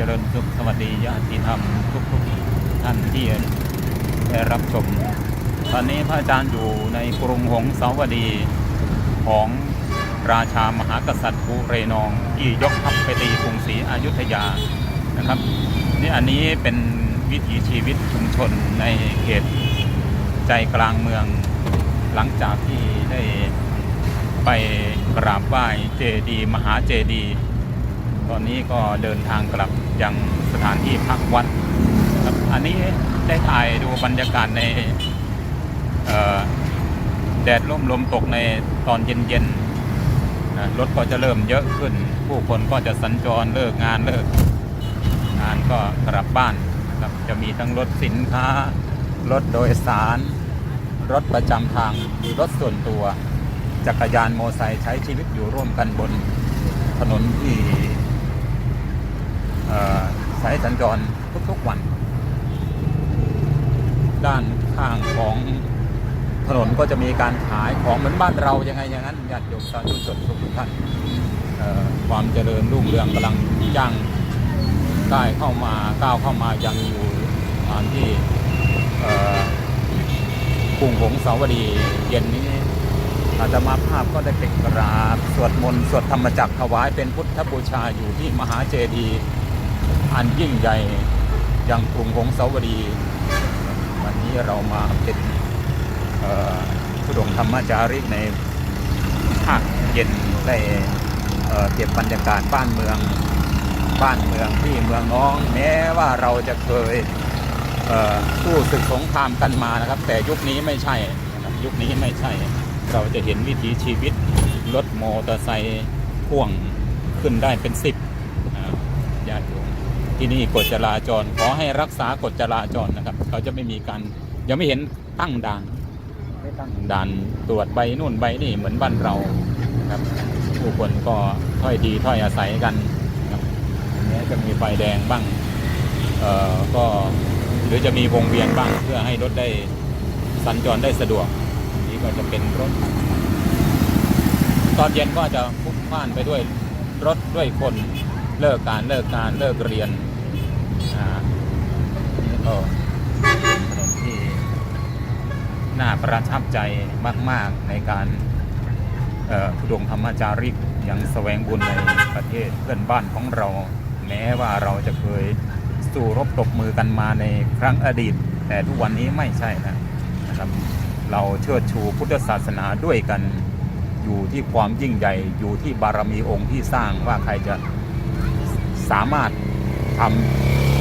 เจริญสุขสวัสดีญาติธรรมทุกทุกท่านที่ได้รับชม ตอนนี้พระอาจารย์อยู่ในกรุงหงสาวดีของราชามหากษัตริย์ภูเรนองที่ยกทัพไปตีกรุงศรีอยุธยานะครับนี่อันนี้เป็นวิถีชีวิตชุมชนในเขตใจกลางเมืองหลังจากที่ได้ไปกราบไหว้เจดี มหาเจดีย์ ตอนนี้ก็เดินทางกลับยังสถานที่พักวัดครับอันนี้ได้ถ่ายดูบรรยากาศในแดดร่มลมตกในตอนเย็นๆนะรถก็จะเริ่มเยอะขึ้น ผู้คนก็จะสัญจรเลิกงานเลิก งานก็กลับบ้านนะครับจะมีทั้งรถสินค้ารถโดยสาร รถประจำทางรถส่วนตัว จักรยานโมไซค์ใช้ชีวิตอยู่ร่วมกันบนถนนที่ อ่อใช้สัญจรทุกๆวัน ด้านข้างของถนนก็จะมีการขายของเหมือนบ้านเรายังไงอย่างนั้นญาติโยมสาธุชนทุกท่านความเจริญรุ่งเรืองกำลังย่างก้เข้ามาก้าวเข้ามายังอยู่สถานที่กรุงหงสาวดีเย็นนี้อาตมาภาพก็ได้ไปกราบสวดมนต์สวดธรรมจักรถวายเป็นพุทธบูชาอยู่ที่มหาเจดีย์ อันยิ่งใหญ่อย่างกรุงหงสาวดี วันนี้เรามาเป็นเอ่อผู้ดงธรรมจาริกในภาคเย็นได้เอ่อเก็บบรรยากาศบ้านเมืองบ้านเมืองที่เมืองน้อง แม้ว่าเราจะเคยเสู้ศึกสงครามกันมานะครับ แต่ยุคนี้ไม่ใช่นะครับยุคนี้ไม่ใช่ เราจะเห็นวิถีชีวิตรถมอเตอร์ไซค์พ่วงขึ้นได้เป็นสิบ ที่นี่กฎจราจร ขอให้รักษากฎจราจรนะครับ เขาจะไม่มีการยังไม่เห็นตั้งด่านไม่ตั้งด่านตรวจใบนู่นใบนี่เหมือนบ้านเราครับผู้คนก็ถ้อยดีถ้อยอาศัยกันนะครับนี้จะมีไฟแดงบ้างเอ่อก็หรือจะมีวงเวียนบ้างเพื่อให้รถได้สัญจรได้สะดวก นี่ก็จะเป็นรถ ตอนเย็นก็จะพลุกพล่านไปด้วยรถด้วยคน เลิกการเลิกการเลิกเรียนอ่านี่ก็เป็นถนนที่น่าประทับใจมาก ๆ ในการเอ่อทุดงธรรมจาริกยังแสวงบุญในประเทศเพื่อนบ้านของเรา แม้ว่าเราจะเคยสู้รบตบมือกันมาในครั้งอดีต แต่ทุกวันนี้ไม่ใช่นะนะครับ เราเชิดชูพุทธศาสนาด้วยกัน อยู่ที่ความยิ่งใหญ่อยู่ที่บารมีองค์ที่สร้างว่าใครจะ สามารถท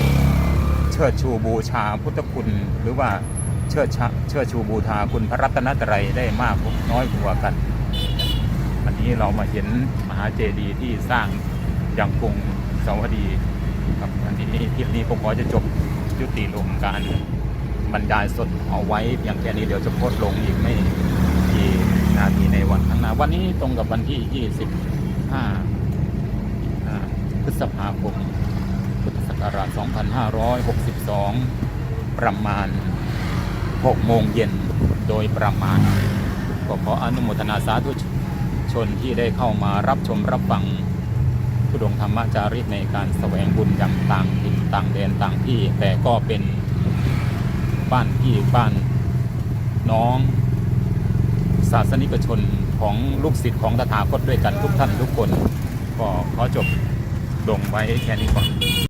ำเชิดชูบูชาพุทธคุณ หรือว่าเชิดชเชิดชูบูชาคุณพระรัตนตรัยได้มากน้อยกว่ากัน วันนี้เรามาเห็นมหาเจดีย์ที่สร้างอย่างกรุงสาวดีครับวันนี้คลิปนี้ผมขอจะจบยุติลงการบรรยายสดเอาไว้เพียงแค่นี้เดี๋ยวจะโพสต์ลงอีกไม่กี่นาทีในวันข้างหน้าวันนี้ตรงกับวันที่ 25อ่า พฤษภาคม พุทธศักราช 2562 ประมาณ 6 โมงเย็นโดยประมาณ ก็ขออนุโมทนาสาธุชนที่ได้เข้ามารับชมรับฟังผู้ดงธรรมจาริกในการแสวงบุญอย่างต่างถิ่นต่างแดนต่างที่ แต่ก็เป็นบ้านพี่บ้านน้อง ศาสนิกชนของลูกศิษย์ของตถาคตด้วยกันทุกท่านทุกคน ก็ขอจบ ดงไว้แค่นี้ก่อน